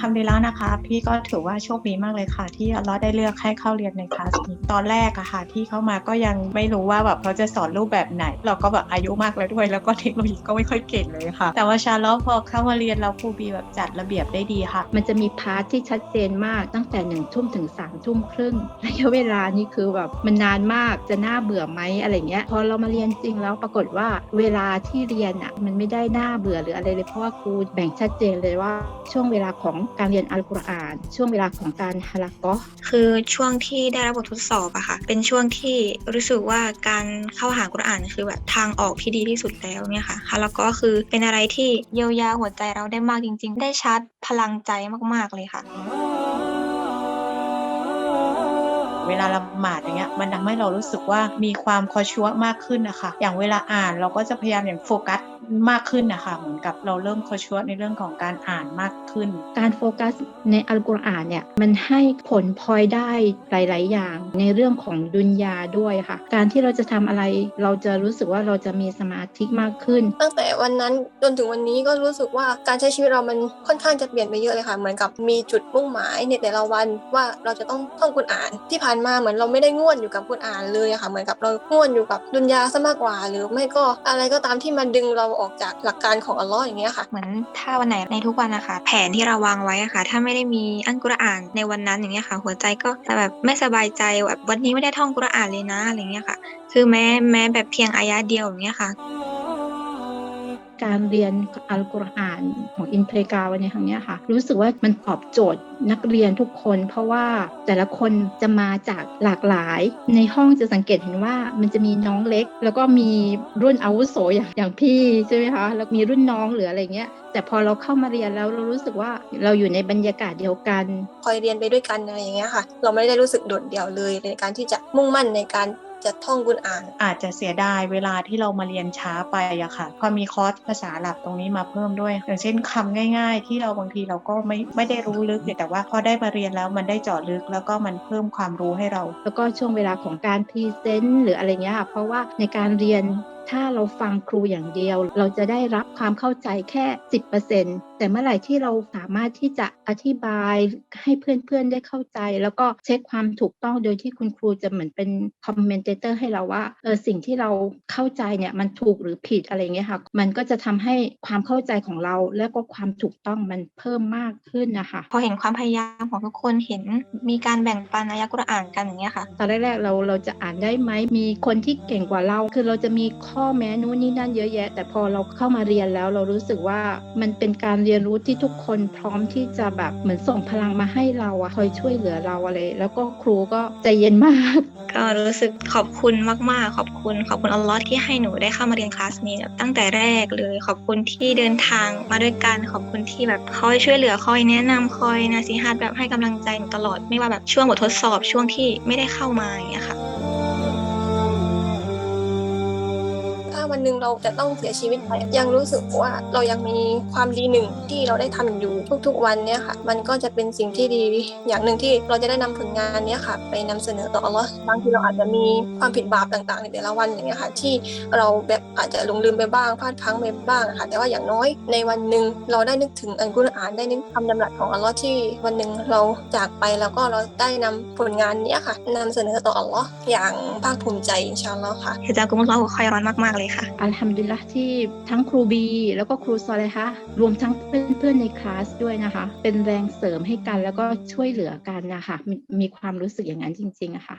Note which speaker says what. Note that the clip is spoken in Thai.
Speaker 1: ทำดีแล้วนะคะ พี่ก็ถือว่าโชคดีมากเลยค่ะ ที่อัลลอฮ์ได้เลือกให้เข้าเรียนในคลาสนี้ตอนแรกอะค่ะ ที่เข้ามาก็ยังไม่รู้ว่าแบบเขาจะสอนรูปแบบไหน เราก็แบบอายุมากแล้วด้วย แล้วก็เทคโนโลยีก็ไม่ค่อยเก่งเลยค่ะ แต่ว่าชาลอพอเข้ามาเรียนแล้วครูบีแบบจัดระเบียบได้ดีค่ะ
Speaker 2: มันจะมีพาร์ทที่ชัดเจนมากตั้งแต่หนึ่งทุ่มถึงสามทุ่มครึ่งระยะเวลานี่คือแบบมันนานมากจะน่าเบื่อไหมอะไรเงี้ยพอเรามาเรียนจริงแล้วปรากฏว่าเวลาที่เรียนอะมันไม่ได้น่าเบื่อหรืออะไรเลยเพราะว่าครูแบ่งชัดเจนเลยว่าช่วงเวลาของการเรียนอัลกุรอาน ช่วงเวลาของการฮาลากอ
Speaker 3: คือช่วงที่ได้รับบททดสอบอะค่ะ เป็นช่วงที่รู้สึกว่าการเข้าหากุรอานคือแบบทางออกที่ดีที่สุดแล้วเนี่ยค่ะฮะแล้วก็คือเป็นอะไรที่เยียวยาหัวใจเราได้มากจริง ๆ ได้ชาร์จพลังใจมากๆเลยค่ะ
Speaker 1: เวลาละหมาดอย่างเงี้ยมันทำให้เรารู้สึกว่ามีความคอชัวมากขึ้นนะคะอย่างเวลาอ่านเราก็จะพยายามอย่างโฟกัสมากขึ้นนะคะเหมือนกับเราเริ่มคอชัวในเรื่องของการอ่านมากขึ้น
Speaker 2: การโฟกัสในอัลกุรอานเนี่ยมันให้ผลพลอยได้หลาย ๆ อย่างในเรื่องของดุนยาด้วยค่ะ การที่เราจะทำอะไรเราจะรู้สึกว่าเราจะมีสมาธิมากขึ้น
Speaker 4: ตั้งแต่วันนั้นจนถึงวันนี้ก็รู้สึกว่าการใช้ชีวิตเรามันค่อนข้างจะเปลี่ยนไปเยอะเลยค่ะ เหมือนกับมีจุดมุ่งหมายในแต่ละวันว่าเราจะต้องท่องกุรอานที่ผ่านมาเหมือนเราไม่ได้ง่วนอยู่กับกุรอานเลยอะค่ะเหมือนกับเราง่วนอยู่กับดุนยาซะมากกว่า หรือไม่ก็อะไรก็ตามที่มันดึงเราออกจากหลักการของอัลลอฮ์อย่างเงี้ยค่ะ
Speaker 3: เหมือนถ้าวันไหนในทุกวันนะคะแผนที่เราวางไว้อะค่ะ ถ้าไม่ได้มีอัลกุรอานในวันนั้นอย่างเงี้ยค่ะ หัวใจก็จะแบบไม่สบายใจแบบวันนี้ไม่ได้ท่องกุรอานเลยนะอะไรเงี้ยค่ะ คือแม้แม้แบบเพียงอายะเดียวอย่างเงี้ยค่ะ
Speaker 2: การเรียนอัลกุรอานของอินเพลกาวันนี้ครั้งเนี้ยค่ะ รู้สึกว่ามันตอบโจทย์นักเรียนทุกคน เพราะว่าแต่ละคนจะมาจากหลากหลาย ในห้องจะสังเกตเห็นว่ามันจะมีน้องเล็ก แล้วก็มีรุ่นอาวุโสอย่างอย่างพี่ใช่ไหมคะแล้วมีรุ่นน้องหรืออะไรเงี้ยแต่พอเราเข้ามาเรียนแล้วเรารู้สึกว่าเราอยู่ในบรรยากาศเดียวกัน
Speaker 4: คอยเรียนไปด้วยกันอะไรอย่างเงี้ยค่ะ เราไม่ได้รู้สึกโดดเดี่ยวเลยในการที่จะมุ่งมั่นในการ จะท่องกุรอาน
Speaker 1: อาจจะเสียดายเวลาที่เรามาเรียนช้าไปอะค่ะ พอมีคอร์สภาษาหลับตรงนี้มาเพิ่มด้วย อย่างเช่นคำง่าย ๆ ที่เราบางทีเราก็ไม่ไม่ได้รู้ลึกแต่ว่าพอได้มาเรียนแล้วมันได้เจาะลึกแล้วก็มันเพิ่มความรู้ให้เรา
Speaker 2: แล้วก็ช่วงเวลาของการพรีเซนต์หรืออะไรเงี้ยค่ะเพราะว่าในการเรียน ถ้าเราฟังครูอย่างเดียว เราจะได้รับความเข้าใจแค่ 10%แต่เมื่อไหร่ที่เราสามารถที่จะอธิบายให้เพื่อนๆได้เข้าใจ แล้วก็เช็คความถูกต้องโดยที่คุณครูจะเหมือนเป็นคอมเมนเตอร์ให้เราว่าเออสิ่งที่เราเข้าใจเนี่ยมันถูกหรือผิดอะไรเงี้ยค่ะมันก็จะทำให้ความเข้าใจของเราและก็ความถูกต้องมันเพิ่มมากขึ้นนะคะ
Speaker 3: พอเห็นความพยายามของทุกคนเห็นมีการแบ่งปันอายะกุรอานกันอย่างเงี้ยค่ะ
Speaker 2: ตอนแรกๆเราเราจะอ่านได้ไหมมีคนที่เก่งกว่าเรา คือเราจะมีข้อแม้นู้นนี่นั่นเยอะแยะ แต่พอเราเข้ามาเรียนแล้วเรารู้สึกว่ามันเป็นการเรียนรู้ที่ทุกคนพร้อมที่จะแบบเหมือนส่งพลังมาให้เราอะคอยช่วยเหลือเราอะไร แล้วก็ครูก็ใจเย็นมาก
Speaker 3: ก็รู้สึกขอบคุณมากๆ ขอบคุณ ขอบคุณอัลลอฮ์ที่ให้หนูได้เข้ามาเรียนคลาสนี้ตั้งแต่แรกเลยขอบคุณที่เดินทางมาด้วยกันขอบคุณที่แบบคอยช่วยเหลือคอยแนะนำคอยนะสิฮัดแบบให้กำลังใจหนูตลอดไม่ว่าแบบช่วงบททดสอบช่วงที่ไม่ได้เข้ามาอย่างเงี้ยค่ะ
Speaker 4: วันหนึ่งเราจะต้องเสียชีวิตไปยังรู้สึกว่าเรายังมีความดีหนึ่งที่เราได้ทำอยู่ทุกๆวันเนี่ยค่ะ มันก็จะเป็นสิ่งที่ดีอย่างหนึ่งที่เราจะได้นำผลงานเนี้ยค่ะ ไปนำเสนอต่ออัลลอฮ์บางทีเราอาจจะมีความผิดบาปต่างๆ ในแต่ละวันอย่างเงี้ยค่ะ ที่เราแบบอาจจะหลงลืมไปบ้างพลาดพลั้งไปบ้างค่ะ แต่ว่าอย่างน้อยในวันหนึ่งเราได้นึกถึงอัลกุรอานได้นึกคำดำรัสของอัลลอฮ์ที่วันหนึ่งเราจากไปแล้วก็เราได้นำผลงานเนี้ยค่ะนำเสนอต่ออัลลอฮ์อย่างภาคภูมิใจอินชาอัลลอฮ์ค่ะเฮ
Speaker 3: จากุมุลลอฮุคอยร้อนมากๆเลยค่ะค่ะ
Speaker 2: อัลฮัมดุลิลละที่ทั้งครูบี แล้วก็ครูซอเลยคะรวมทั้งเพื่อนๆในคลาสด้วยนะคะ เป็นแรงเสริมให้กันแล้วก็ช่วยเหลือกันนะคะมมีความรู้สึกอย่างนั้นจริงๆอะค่ะ